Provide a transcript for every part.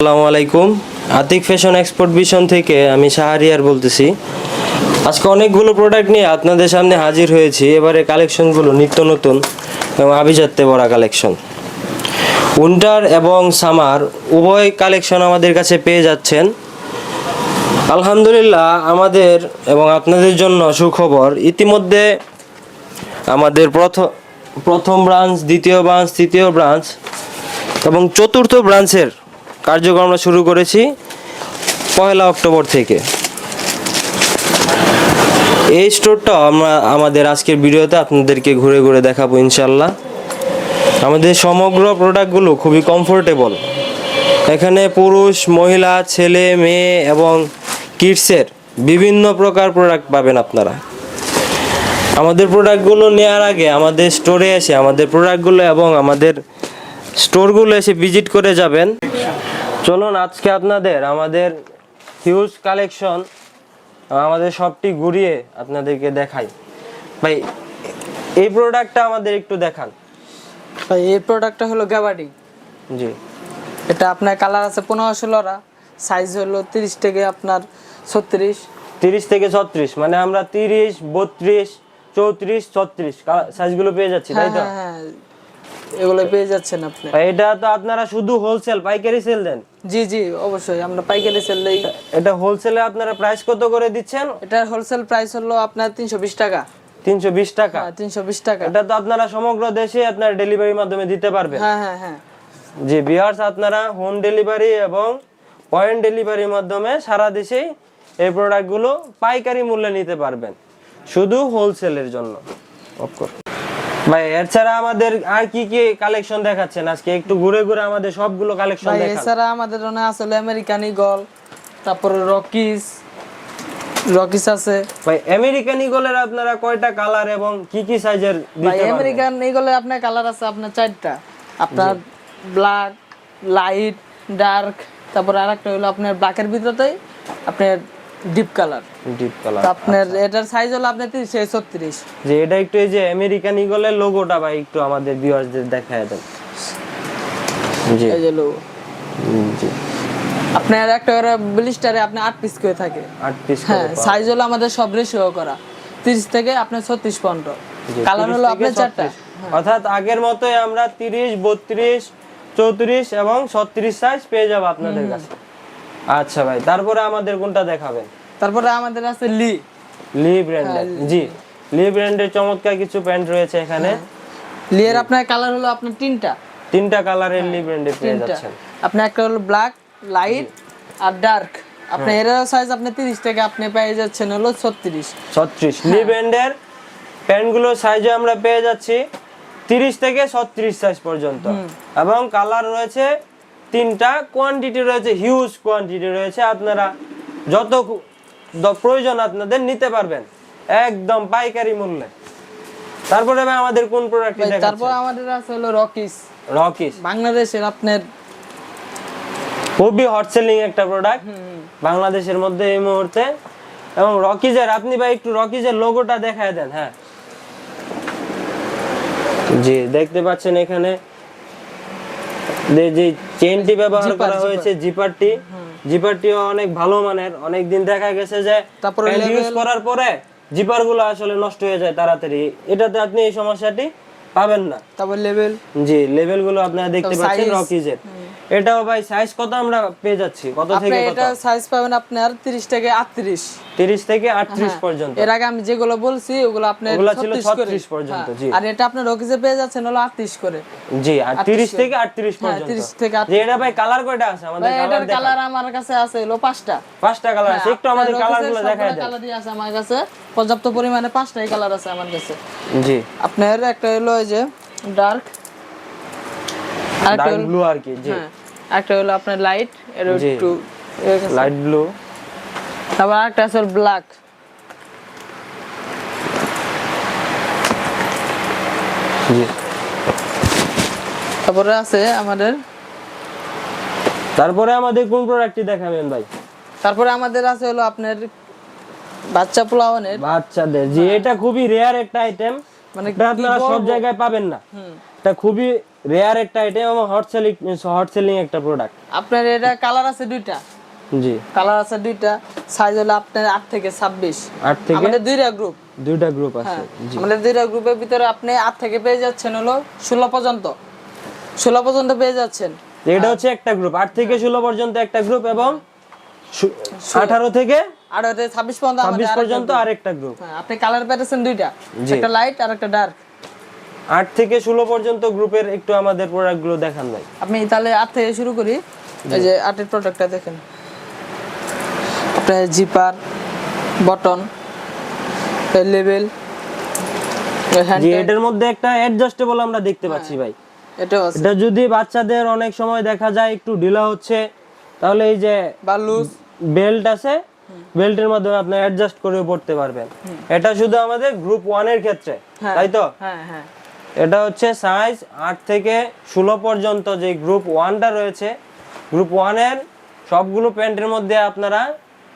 আসসালামু আলাইকুম। Atik fashion export vision থেকে আমি শাহরিয়ার বলতেছি। আজকে অনেকগুলো প্রোডাক্ট নিয়ে আপনাদের সামনে হাজির হয়েছি। এবারে কালেকশনগুলো নিত্য নতুন এবং আভিজাত্যে ভরা কালেকশন উইন্টার এবং সামার উভয় কালেকশন আমাদের কাছে পেয়ে যাচ্ছেন। আলহামদুলিল্লাহ আমাদের এবং আপনাদের জন্য সুখবর। ইতিমধ্যে আমাদের প্রথম প্রথম ব্রাঞ্চ দ্বিতীয় ব্রাঞ্চ তৃতীয় ব্রাঞ্চ এবং চতুর্থ ব্রাঞ্চের কার্যক্রম আমরা শুরু করেছি পয়লা অক্টোবর থেকে। এই স্টোরটা আমরা আমাদের আজকের ভিডিওতে আপনাদেরকে ঘুরে ঘুরে দেখাবো ইনশাল্লাহ আমাদের সমগ্র প্রোডাক্টগুলো খুবই কমফোর্টেবল। এখানে পুরুষ, মহিলা, ছেলে, মেয়ে এবং কিডসের বিভিন্ন প্রকার প্রোডাক্ট পাবেন আপনারা। আমাদের প্রোডাক্টগুলো নেওয়ার আগে আমাদের স্টোরে এসে আমাদের প্রোডাক্টগুলো এবং আমাদের স্টোরগুলো এসে ভিজিট করে যাবেন। চলুন আজকে আপনাদের আমাদের হিউজ কালেকশন আমাদের সবটি ঘুরিয়ে আপনাদেরকে দেখাই। ভাই এই প্রোডাক্টটা আমাদের একটু দেখান। ভাই এই প্রোডাক্টটা হলো গ্যাবার্ডিং জি। এটা আপনার কালার আছে পনেরো ষোলোরা সাইজ হলো তিরিশ থেকে আপনার ছত্রিশ। তিরিশ থেকে ছত্রিশ মানে আমরা তিরিশ বত্রিশ চৌত্রিশ ছত্রিশ সাইজগুলো পেয়ে যাচ্ছি তাই হ্যাঁ তো? হ্যাঁ হ্যাঁ। এগুলো পেয়ে যাচ্ছেন আপনি। এটা তো আপনারা শুধু হোলসেল পাইকারি সেল দেন। জি জি অবশ্যই আমরা পাইকারি সেল দেই। এটা হোলসেলে আপনারা প্রাইস কত করে দিচ্ছেন? এটার হোলসেল প্রাইস হলো আপনার তিনশো বিশ টাকা। তিনশো বিশ টাকা? হ্যাঁ তিনশো বিশ টাকা। এটা তো আপনারা সমগ্র দেশে আপনার ডেলিভারির মাধ্যমে দিতে পারবেন। হ্যাঁ হ্যাঁ হ্যাঁ। যে বিহার্স আপনারা হোম ডেলিভারি এবং পয়েন্ট ডেলিভারির মাধ্যমে সারা দেশেই এই প্রোডাক্টগুলো পাইকারি মূল্যে নিতে পারবেন। শুধু হোলসেলের জন্য। ভাই এছাড়া আমাদের আর কি কি কালেকশন দেখাচ্ছেন? আজকে একটু ঘুরে ঘুরে আমাদের সবগুলো কালেকশন দেখান। এছাড়া আমাদের ওখানে আসলে আমেরিকান ইগল তারপরে রকিস রকিস আছে। ভাই আমেরিকান ইগলের আপনারা কয়টা কালার এবং কি কি সাইজের ভাই আমেরিকান ইগলে আপনার কালার আছে আপনার চারটা। আপনার ব্ল্যাক লাইট ডার্ক তারপর আরেকটা হলো আপনার ব্ল্যাকের ভিতরেই আপনার ডিপ কালার ডিপ কালার আপনার এটার সাইজ হলো আপনার তিরিশ থেকে ছত্রিশ। যে এটা একটু এই যে আমেরিকান ইগলের লোগোটা ভাই একটু আমাদের দেখায় দেন। জি। এই যে। হুম, জি। আপনার একটা ব্লিস্টারে আপনি আট পিস করে থাকে। আট পিস হ্যাঁ সাইজ হলো আমাদের সব রেশিও করা। তিরিশ থেকে আপনার ছত্রিশ পনেরো। কালার হলো আপনার চারটা। অর্থাৎ আগের মতোই আমরা তিরিশ বত্রিশ চৌত্রিশ এবং ছত্রিশ সাইজ পেয়ে যাব আপনাদের কাছে। আচ্ছা ভাই তারপরে আমাদের কোনটা দেখাবেন? তারপরে আমাদের আছে লি। লি ব্র্যান্ডের জি। লি ব্র্যান্ডের চমৎকার কিছু প্যান্ট রয়েছে এখানে। লিয়ের আপনার কালার হলো আপনার তিনটা। তিনটা কালারের লি ব্র্যান্ডে পেয়ে যাচ্ছেন। আপনার একটা হলো ব্ল্যাক লাইট আর ডার্ক আপনার এর সাইজ আপনি তিরিশ থেকে আপনি পেয়ে যাচ্ছেন হলো ছত্রিশ। ছত্রিশ। লি ব্র্যান্ডের প্যান্টগুলো সাইজে আমরা পেয়ে যাচ্ছি তিরিশ থেকে ছত্রিশ সাইজ পর্যন্ত। এবং কালার রয়েছে তিনটা কোয়ান্টিটি রয়েছে হিউজ কোয়ান্টিটি রয়েছে আপনারা যত প্রয়োজন আপনাদের নিতে পারবেন একদম পাইকারি মূল্যে। তারপরে ভাই আমাদের কোন প্রোডাক্টটি তারপর আমাদের আছে হলো রকিস রকিস বাংলাদেশের আপনার খুবই হট সেলিং একটা প্রোডাক্ট বাংলাদেশের মধ্যে এই মুহূর্তে। এবং রকিজের আপনি ভাই একটু রকিজের লোগোটা দেখায় দেন হ্যাঁ। জি দেখতে পাচ্ছেন এখানে যে- চেনটি ব্যবহার করা হয়েছে জিপারটি জিপারটিও অনেক ভালো মানের। অনেক দিন দেখা গেছে যে তারপরে ইউজ করার পরে জিপারগুলো আসলে নষ্ট হয়ে যায় তাড়াতাড়ি। এটাতে আপনি এই সমস্যাটি পাবেন না। তারপর লেভেল জি লেভেলগুলো আপনারা দেখতে পাচ্ছেন রকিজের এটাও ভাই সাইজ কত আমরা পেয়ে যাচ্ছি? কত থেকে কত? এটা সাইজ পাবেন আপনার তিরিশ থেকে আটত্রিশ। 30 থেকে 38 পর্যন্ত। এর আগে আমি যেগুলো বলছি ওগুলো আপনার ছিল 36 করে। 36 পর্যন্ত, হ্যাঁ। জি। আর এটা আপনার রকিজে পেয়ে যাচ্ছেন হলো আটত্রিশ করে। জি আর 30 থেকে 38 হ্যাঁ পর্যন্ত। তিরিশ থেকে যে এটা ভাই কালার কয়টা আছে? আমাদের কালার কালার আমার কাছে আছে হলো পাঁচটা। পাঁচটা কালার আছে। একটু আমাদের কালারগুলো দেখায় দেন। কালারই আছে আমার কাছে। পর্যাপ্ত পরিমাণে পাঁচটাই কালার আছে আমার কাছে। জি। আপনার একটা হলো ওই যে ডার্ক ডার্ক ব্লু আর কি জি। হ্যাঁ। একটা হলো আপনার লাইটের একটু লাইট ব্লু তারপর একটা আছে ব্ল্যাক জি। তারপরে আছে আমাদের তারপরে আমাদের কোন প্রোডাক্টটি দেখাবেন ভাই? তারপরে আমাদের আছে হলো আপনার বাচ্চা পোলাওয়ানের। বাচ্চাদের। জি এটা খুবই রেয়ার একটা আইটেম মানে এটা আপনারা সব জায়গায় পাবেন না। এটা খুবই রেয়ার একটা আইটেম এবং হট সেলিং হট সেলিং একটা প্রোডাক্ট আপনার এটা কালার আছে দুইটা? জি। কালার আছে দুইটা সাইজ হলো আপনার আট থেকে ছাব্বিশ। আট থেকে? আমাদের দুইটা গ্রুপ দুইটা গ্রুপ আছে হ্যাঁ জি। আমাদের দুইটা গ্রুপের ভিতরে আপনি আট থেকে পেয়ে যাচ্ছেন হলো ষোলো পর্যন্ত। ষোলো পর্যন্ত পেয়ে যাচ্ছেন। এটা হচ্ছে একটা গ্রুপ আট থেকে ষোলো পর্যন্ত একটা গ্রুপ এবং আঠারো থেকে আর ওতে ছাব্বিশ পর্যন্ত আমাদের ছাব্বিশ আরেকটা পর্যন্ত group। আরেকটা গ্রুপ হ্যাঁ, আপনি কালার পেতেছেন দুইটা। একটা লাইট আর একটা ডার্ক আট থেকে ষোলো পর্যন্ত গ্রুপের একটু আমাদের প্রোডাক্টগুলো দেখান ভাই। আপনি তাহলে আট থেকে শুরু করি। এই যে আটের প্রোডাক্টটা দেখেন। আপনার জিপার বটন লেভেল এটার মধ্যে একটা অ্যাডজাস্টেবল আমরা দেখতে পাচ্ছি ভাই। এটা যদি বাচ্চাদের অনেক সময় দেখা যায় একটু ঢিলা হচ্ছে তাহলে এই যে বা লুজ বেল্ট আছে বেল্টের মাধ্যমে আপনি অ্যাডজাস্ট করে পড়তে পারবেন। এটা শুধু আমাদের গ্রুপ ওয়ানের ক্ষেত্রে হ্যাঁ তাই তো? হ্যাঁ হ্যাঁ। এটা হচ্ছে সাইজ আট থেকে ষোলো পর্যন্ত যে গ্রুপ ওয়ানটা রয়েছে গ্রুপ ওয়ানের সবগুলো প্যান্টের মধ্যে আপনারা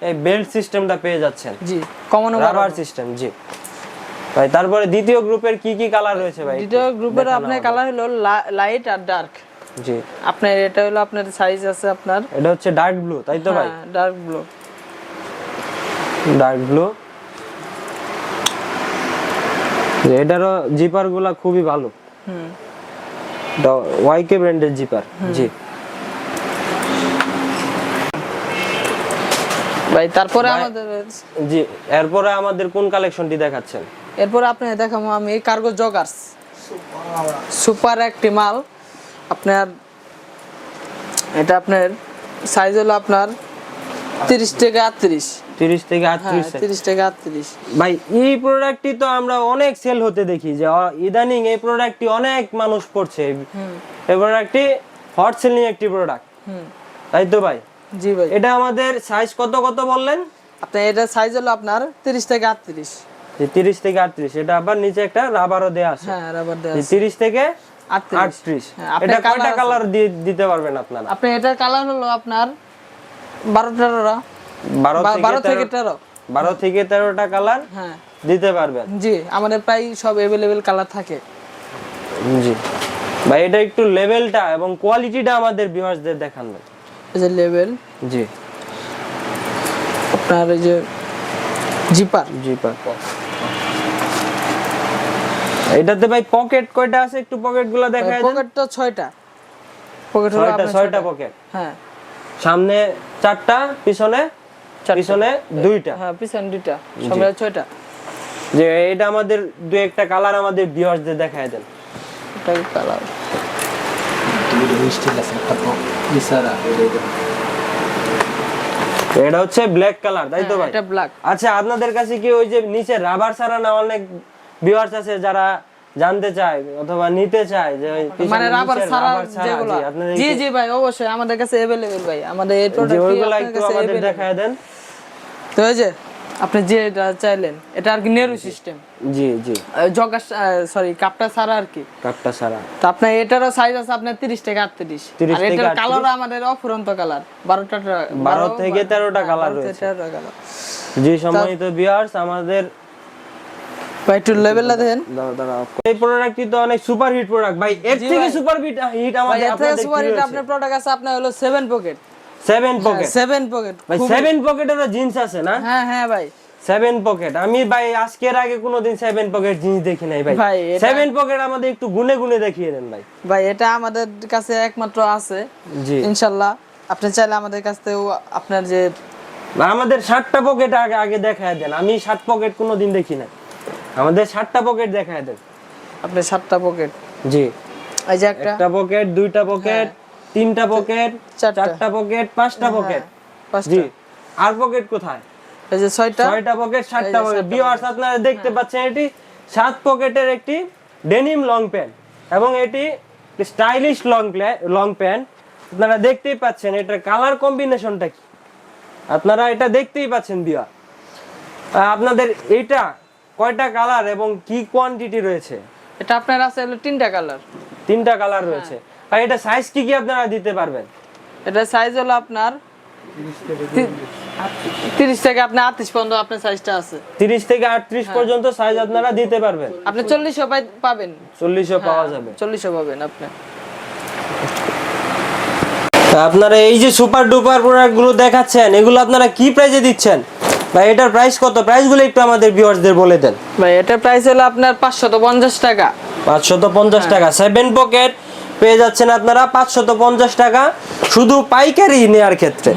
এই বেল্ট সিস্টেমটা পেয়ে যাচ্ছেন। জি কমন রাবার সিস্টেম জি। ভাই তারপরে দ্বিতীয় গ্রুপের কি কি কালার রয়েছে ভাই? দ্বিতীয় গ্রুপের আপনার কালার হলো লাইট আর ডার্ক জি। আপনার এটা হলো আপনার সাইজ আছে আপনার এটা হচ্ছে ডার্ক ব্লু তাই তো ভাই? ডার্ক ব্লু ডার্ক ব্লু এটারও জিপারগুলা খুবই ভালো। ওয়াইকে ব্র্যান্ডের জিপার জি। ভাই তারপরে আমাদের জি এরপরে আমাদের কোন কালেকশনটি দেখাচ্ছেন? এরপর আপনি দেখাবো আমি কার্গো জগার্স সুপার একটি মাল। আপনার এটা আপনার সাইজ হলো আপনার তিরিশ থেকে আটত্রিশ। তিরিশ থেকে হ্যাঁ আটত্রিশ তিরিশ থেকে আটত্রিশ। ভাই এই প্রোডাক্টটি তো আমরা অনেক সেল হতে দেখি যে ইদানিং এই প্রোডাক্টটি অনেক মানুষ পড়ছে এই প্রোডাক্টটি হট সেলিং একটি প্রোডাক্ট হুম। তাই তো ভাই? জি ভাই। এটা আমাদের সাইজ কত কত বললেন? আপনার এটা সাইজ হলো আপনার তিরিশ থেকে আটত্রিশ। যে তিরিশ থেকে আটত্রিশ এটা আবার নিচে একটা রাবারও দেওয়া আছে। হ্যাঁ রাবার দেওয়া আছে। তিরিশ থেকে আটত্রিশ। আটত্রিশ। হ্যাঁ, আপনার এটা কয়টা কালার দিতে পারবেন আপনারা? আপনি এটার কালার হলো আপনার বারো তেরোটা। বারো থেকে তেরো বারো থেকে তেরোটা কালার হ্যাঁ। দিতে পারবেন। জি আমাদের প্রায় সব অ্যাভেলেবেল কালার থাকে। জি। ভাই এটা একটু লেভেলটা এবং কোয়ালিটিটা আমাদের ভিউয়ার্সদের দেখান ভাই যে লেভেল জি। আপনার এই যে জিপার জি পা এটাতে ভাই পকেট কয়টা আছে? একটু পকেটগুলো দেখায় দেন। পকেটটা ছয়টা। পকেট হলো ছয়টা আপনার ছয়টা পকেট হ্যাঁ। সামনে চারটা পিছনে পিছনে দুইটা হ্যাঁ পিছন দুইটা সবাই ছয়টা যে এটা আমাদের দু একটা কালার আমাদের ভিউয়ার্সদের দেখায় দেন এটা কালার এটা হচ্ছে ব্ল্যাক কালার তাই তো ভাই এটা ব্ল্যাক আচ্ছা আপনাদের কাছে কি ওই যে নিচে রাবার ছাড়া না অনেক ভিউয়ার্স আছে যারা জানতে চায় অথবা নিতে চায় যে ওই পিছনে মানে রাবার নিচে ছাড়া রাবার ছাড়া, যেগুলো জি, আপনাদের জি কি- জি ভাই অবশ্যই আমাদের কাছে अवेलेबल ভাই আমাদের এই যে প্রোডাক্ট ওইগুলো একটু আমাদের দেখায় দেন তো এই যে আপনি যে চাইলেন এটা আর কি নেরু সিস্টেম জি জি। জগা সরি কাপটা ছাড়া আর কি? কাপটা ছাড়া। তো আপনার এটারও সাইজ আছে আপনার 30 থেকে 38 30 আর এটার কালার আমাদের অফুরন্ত কালার 12টা 12 থেকে 13টা কালার রয়েছে। 13টা কালার জি সম্মানিত ভিউয়ার্স আমাদের একটু লেভেলটা দেখেন। এই প্রোডাক্টটি তো অনেক সুপার হিট প্রোডাক্ট ভাই এর থেকে সুপার হিট হিট আমাদের আপনাদের সুপার হিট আপনার প্রোডাক্ট আছে আপনার হলো 7 pocket seven pocket seven pocket ভাই সেভেন পকেটেরও জিন্স আছে না? হ্যাঁ হ্যাঁ ভাই। সেভেন পকেট আমি ভাই আজকের আগে কোনোদিন সেভেন পকেট জিন্স দেখি নাই ভাই। সেভেন পকেট আমাদের একটু গুনে গুনে দেখিয়ে দেন ভাই। ভাই এটা আমাদের কাছে একমাত্র আছে। জি। ইনশাল্লাহ আপনি চাইলে আমাদের কাছ থেকেও আপনার যে আমাদের ষাটটা পকেট আগে আগে দেখায় দেন। আমি ষাট পকেট কোনোদিন দেখি না আমাদের ষাটটা পকেট দেখায় দেন। আপনার সাতটা পকেট জি। এই যে একটা পকেট দুইটা পকেট তিনটা পকেট চারটা। পকেট পাঁচটা পকেট পাঁচটা। জি আর পকেট কোথায়? এই যে ছয়টা? ছয়টা পকেট সাতটা পকেট ভিউয়ার্স আপনারা দেখতে পাচ্ছেন এটি। সাত পকেটের একটি ডেনিম লং প্যান্ট এবং এটি স্টাইলিশ লং লং প্যান্ট আপনারা দেখতেই পাচ্ছেন এটার কালার কম্বিনেশনটা কি? আপনারা এটা দেখতেই পাচ্ছেন বিয়া আপনাদের এটা কয়টা কালার এবং কি কোয়ান্টিটি রয়েছে? এটা আপনার আছে হলো তিনটা কালার তিনটা কালার রয়েছে। আর এটা সাইজ কি কি আপনারা দিতে পারবেন? এটা সাইজ হলো আপনার তিরিশ থেকে আপনার আটত্রিশ পর্যন্ত আপনার সাইজটা আছে। তিরিশ থেকে আটত্রিশ পর্যন্ত সাইজ আপনারা দিতে পারবেন। আপনি চল্লিশও পাবেন। চল্লিশও পাওয়া যাবে। চল্লিশও পাবেন আপনি। আপনারা এই যে সুপার ডুপার প্রোডাক্টগুলো দেখাচ্ছেন এগুলো আপনারা কি প্রাইসে দিচ্ছেন? বা এটার প্রাইস কত? প্রাইসগুলো একটু আমাদের ভিউয়ার্সদের বলে দেন। ভাই এটার প্রাইস হলো আপনার পাঁচশত পঞ্চাশ টাকা। পাঁচশত পঞ্চাশ টাকা। সেভেন পকেট পেয়ে যাচ্ছেন আপনারা পাঁচশত পঞ্চাশ টাকা শুধু পাইকারি নেওয়ার ক্ষেত্রে।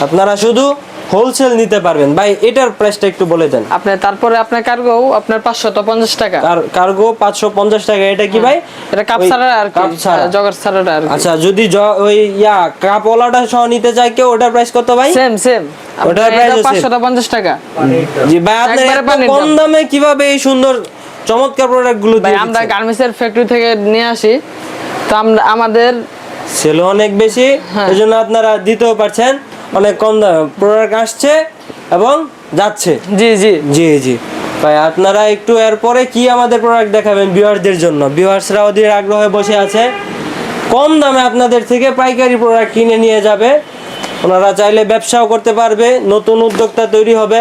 আপনারা শুধু হোলসেল নিতে পারবেন। ভাই এটার প্রাইসটা একটু বলে দেন। আপনার তারপরে আপনার কার্গো আপনার পাঁচশত পঞ্চাশ টাকা। কার- কার্গো পাঁচশো পঞ্চাশ টাকা এটা কি ভাই? এটা কাপ ছাড়া আর কাপ ছাড়া। জগার ছাড়াটা আর আচ্ছা যদি ওই ইয়া কাপওয়ালাটা সহ নিতে চাই কেউ ওটার প্রাইস কত ভাই? সেম সেম ওটার? পাঁচশত পঞ্চাশ টাকা। জি ভাই পানির কম দামে। কীভাবে এই সুন্দর চমৎকার প্রোডাক্টগুলো ভাই দিয়ে আমরা গার্মেন্টসের ফ্যাক্টরি থেকে নিয়ে আসি। তো আমরা আমাদের সেল অনেক বেশি হ্যাঁ। এই জন্য আপনারা দিতেও পারছেন অনেক কম দামে। প্রোডাক্ট আসছে এবং যাচ্ছে। জি জি। জি জি। ভাই আপনারা একটু এরপরে কি আমাদের প্রোডাক্ট দেখাবেন ভিউয়ারদের জন্য? ভিউয়ার্সরা ওদের আগ্রহে বসে আছে। কম দামে আপনাদের থেকে পাইকারি প্রোডাক্ট কিনে নিয়ে যাবে। ওনারা চাইলে ব্যবসাও করতে পারবে নতুন উদ্যোক্তা তৈরি হবে।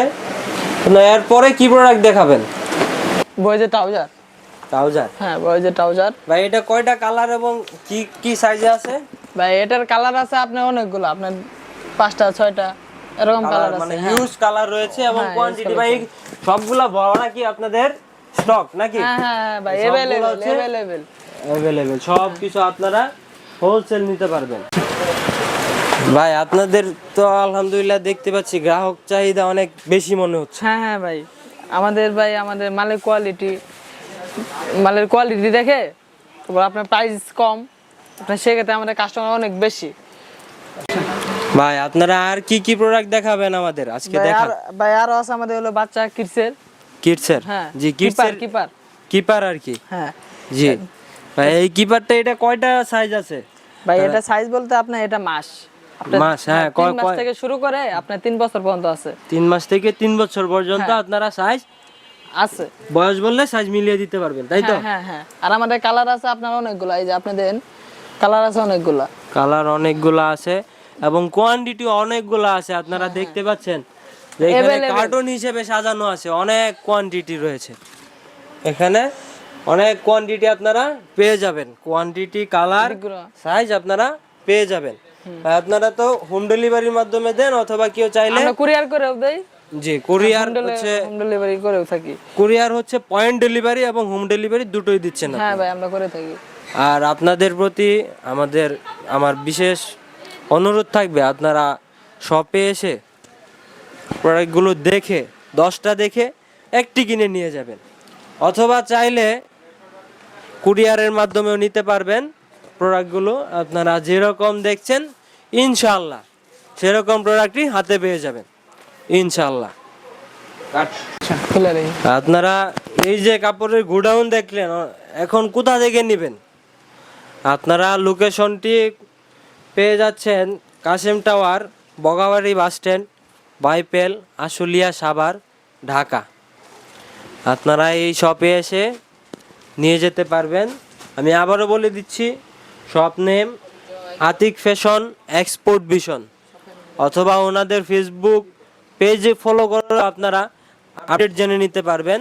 এরপরে কি প্রোডাক্ট দেখাবেন? বয়েজে ট্রাউজার ট্রাউজার? হ্যাঁ ট্রাউজার। ভাই এটা কয়টা কালার এবং কি কি সাইজে আছে? ভাই এটার কালার আছে আপনার অনেকগুলো আপনার পাঁচটা ছয়টা এরকম কালার মানে হ্যাঁ। হিউজ কালার রয়েছে এবং হ্যাঁ, কোয়ান্টিটি ভাই সবগুলা ভরা কি আপনাদের স্টক নাকি? হ্যাঁ হ্যাঁ হ্যাঁ ভাই হচ্ছে- এভেলেবেল অ্যাভেলেবেল সব কিছু আপনারা হোলসেল নিতে পারবেন। ভাই আপনাদের তো আলহামদুলিল্লাহ দেখতে পাচ্ছি গ্রাহক চাহিদা অনেক বেশি মনে হচ্ছে। হ্যাঁ হ্যাঁ ভাই আমাদের ভাই আমাদের মালের কোয়ালিটি মালের কোয়ালিটি দেখে তারপর আপনার প্রাইস কম। আপনার সেক্ষেত্রে আমাদের কাস্টমার অনেক বেশি। ভাই আপনারা আর কি কি প্রোডাক্ট দেখাবেন আমাদের? আজকে দেখান আর ভাই আরও আছে আমাদের হলো বাচ্চা কিডসের কিডসের হ্যাঁ জি কিডসের কিপার কিপার আর কি? হ্যাঁ। জি। ভাই এই কিপারটা এটা কয়টা সাইজ আছে? ভাই এটা সাইজ বলতে আপনার এটা মাস। মাস, হ্যাঁ, তিন কয়- মাস থেকে শুরু করে আপনার তিন বছর পর্যন্ত আছে। তিন মাস থেকে তিন বছর পর্যন্ত হ্যাঁ। আপনারা সাইজ আছে। বয়স বললে সাইজ মিলিয়ে দিতে পারবেন তাই তো? হ্যাঁ হ্যাঁ হ্যাঁ। আর আমাদের কালার আছে আপনার অনেকগুলো এই যে আপনি দেন কালার আছে অনেকগুলো। কালার অনেকগুলো আছে এবং কোয়ান্টিটি অনেকগুলো আছে আপনারা দেখতে পাচ্ছেন যে এখানে হ্যাঁ, কার্টুন হিসেবে সাজানো আছে অনেক কোয়ান্টিটি রয়েছে। এখানে অনেক কোয়ান্টিটি আপনারা পেয়ে যাবেন। কোয়ান্টিটি কালার সাইজ আপনারা পেয়ে যাবেন। আপনারা তো হোম ডেলিভারির মাধ্যমে দেন অথবা কেউ চাইলে কুরিয়ার করেও দেই। জি কুরিয়ার হচ্ছে হোম ডেলিভারি করেও থাকি। কুরিয়ার হচ্ছে পয়েন্ট ডেলিভারি এবং হোম ডেলিভারি দুটোই দিচ্ছেন। হ্যাঁ ভাই আমরা করে থাকি। আর আপনাদের প্রতি আমাদের আমার বিশেষ অনুরোধ থাকবে আপনারা শপে এসে প্রোডাক্টগুলো দেখে দশটা দেখে একটি কিনে নিয়ে যাবেন। অথবা চাইলে কুরিয়ারের মাধ্যমেও নিতে পারবেন প্রোডাক্টগুলো আপনারা যেরকম দেখছেন ইনশাল্লাহ সেরকম প্রোডাক্টই হাতে পেয়ে যাবেন। ইনশাল্লাহ আচ্ছা আপনারা এই যে কাপড়ের গোডাউন দেখলেন এখন কোথা থেকে নেবেন? আপনারা লোকেশনটি পেয়ে যাচ্ছেন Kashem tower Bogabari bus stand Baipail Ashulia Savar Dhaka. আপনারা এই শপে এসে নিয়ে যেতে পারবেন। আমি আবারও বলে দিচ্ছি shop name Atik fashion export vision অথবা ওনাদের ফেসবুক পেজে ফলো করে আপনারা আপডেট জেনে নিতে পারবেন।